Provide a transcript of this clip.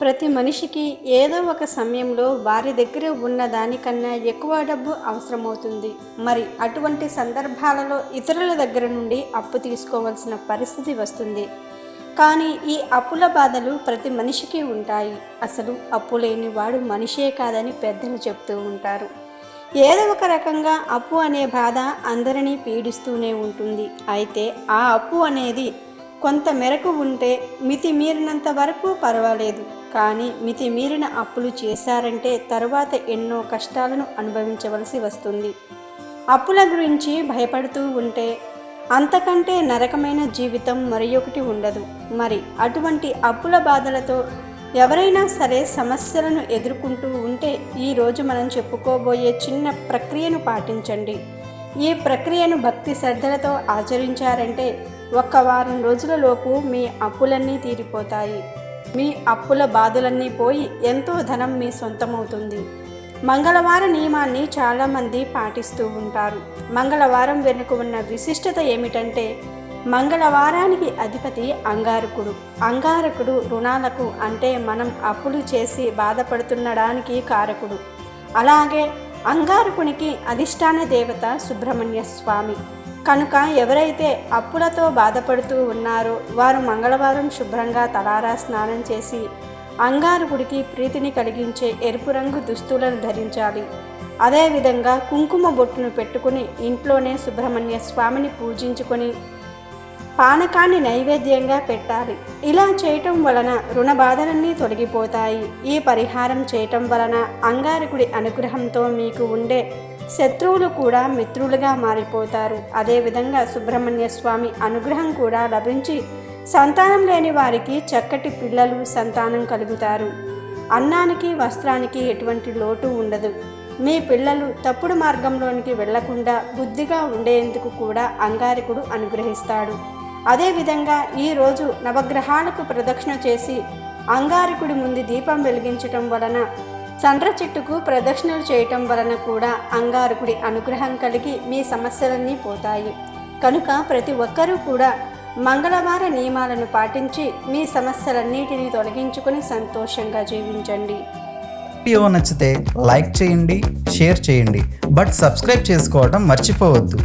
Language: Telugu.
ప్రతి మనిషికి ఏదో ఒక సమయంలో వారి దగ్గర ఉన్న దానికన్నా ఎక్కువ డబ్బు అవసరమవుతుంది. మరి అటువంటి సందర్భాలలో ఇతరుల దగ్గర నుండి అప్పు తీసుకోవాల్సిన పరిస్థితి వస్తుంది. కానీ ఈ అప్పుల బాధలు ప్రతి మనిషికి ఉంటాయి. అసలు అప్పు లేని వాడు మనిషే కాదని పెద్దలు చెప్తూ ఉంటారు. ఏదో ఒక రకంగా అప్పు అనే బాధ అందరినీ పీడిస్తూనే ఉంటుంది. అయితే ఆ అప్పు అనేది కొంత మేరకు ఉంటే మితిమీరినంత వరకు పర్వాలేదు. కానీ మితిమీరిన అప్పులు చేశారంటే తరువాత ఎన్నో కష్టాలను అనుభవించవలసి వస్తుంది. అప్పుల గురించి భయపడుతూ ఉంటే అంతకంటే నరకమైన జీవితం మరి ఒకటి ఉండదు. మరి అటువంటి అప్పుల బాధలతో ఎవరైనా సరే సమస్యలను ఎదుర్కొంటూ ఉంటే ఈరోజు మనం చెప్పుకోబోయే చిన్న ప్రక్రియను పాటించండి. ఈ ప్రక్రియను భక్తి శ్రద్ధలతో ఆచరించారంటే ఒక్క వారం రోజులలోపు మీ అప్పులన్నీ తీరిపోతాయి. మీ అప్పుల బాధలన్నీ పోయి ఎంతో ధనం మీ సొంతమవుతుంది. మంగళవార నియమాన్ని చాలామంది పాటిస్తూ ఉంటారు. మంగళవారం వెనుక ఉన్న విశిష్టత ఏమిటంటే మంగళవారానికి అధిపతి అంగారకుడు. అంగారకుడు రుణాలకు అంటే మనం అప్పులు చేసి బాధపడుతుండడానికి కారకుడు. అలాగే అంగారకునికి అధిష్టాన దేవత సుబ్రహ్మణ్య స్వామి. కనుక ఎవరైతే అప్పులతో బాధపడుతూ ఉన్నారో వారు మంగళవారం శుభ్రంగా తలారా స్నానం చేసి అంగారకుడికి ప్రీతిని కలిగించే ఎరుపు రంగు దుస్తులను ధరించాలి. అదేవిధంగా కుంకుమ బొట్టును పెట్టుకుని ఇంట్లోనే సుబ్రహ్మణ్య స్వామిని పూజించుకొని పానకాన్ని నైవేద్యంగా పెట్టాలి. ఇలా చేయటం వలన రుణ బాధలన్నీ తొలగిపోతాయి. ఈ పరిహారం చేయటం వలన అంగారకుడి అనుగ్రహంతో మీకు ఉండే శత్రువులు కూడా మిత్రులుగా మారిపోతారు. అదేవిధంగా సుబ్రహ్మణ్య స్వామి అనుగ్రహం కూడా లభించి సంతానం లేని వారికి చక్కటి పిల్లలు సంతానం కలుగుతారు. అన్నానికి వస్త్రానికి ఎటువంటి లోటు ఉండదు. మీ పిల్లలు తప్పుడు మార్గంలోనికి వెళ్ళకుండా బుద్ధిగా ఉండేందుకు కూడా అంగారకుడు అనుగ్రహిస్తాడు. అదేవిధంగా ఈరోజు నవగ్రహాలకు ప్రదక్షిణ చేసి అంగారకుడి ముందు దీపం వెలిగించటం వలన సండ్ర చెట్టుకు ప్రదక్షిణలు చేయటం వలన కూడా అంగారకుడి అనుగ్రహం కలిగి మీ సమస్యలన్నీ పోతాయి. కనుక ప్రతి ఒక్కరూ కూడా మంగళవార నియమాలను పాటించి మీ సమస్యలన్నిటినీ తొలగించుకొని సంతోషంగా జీవించండి. వీడియో నచ్చితే లైక్ చేయండి షేర్ చేయండి. బట్ సబ్స్క్రైబ్ చేసుకోవడం మర్చిపోవద్దు.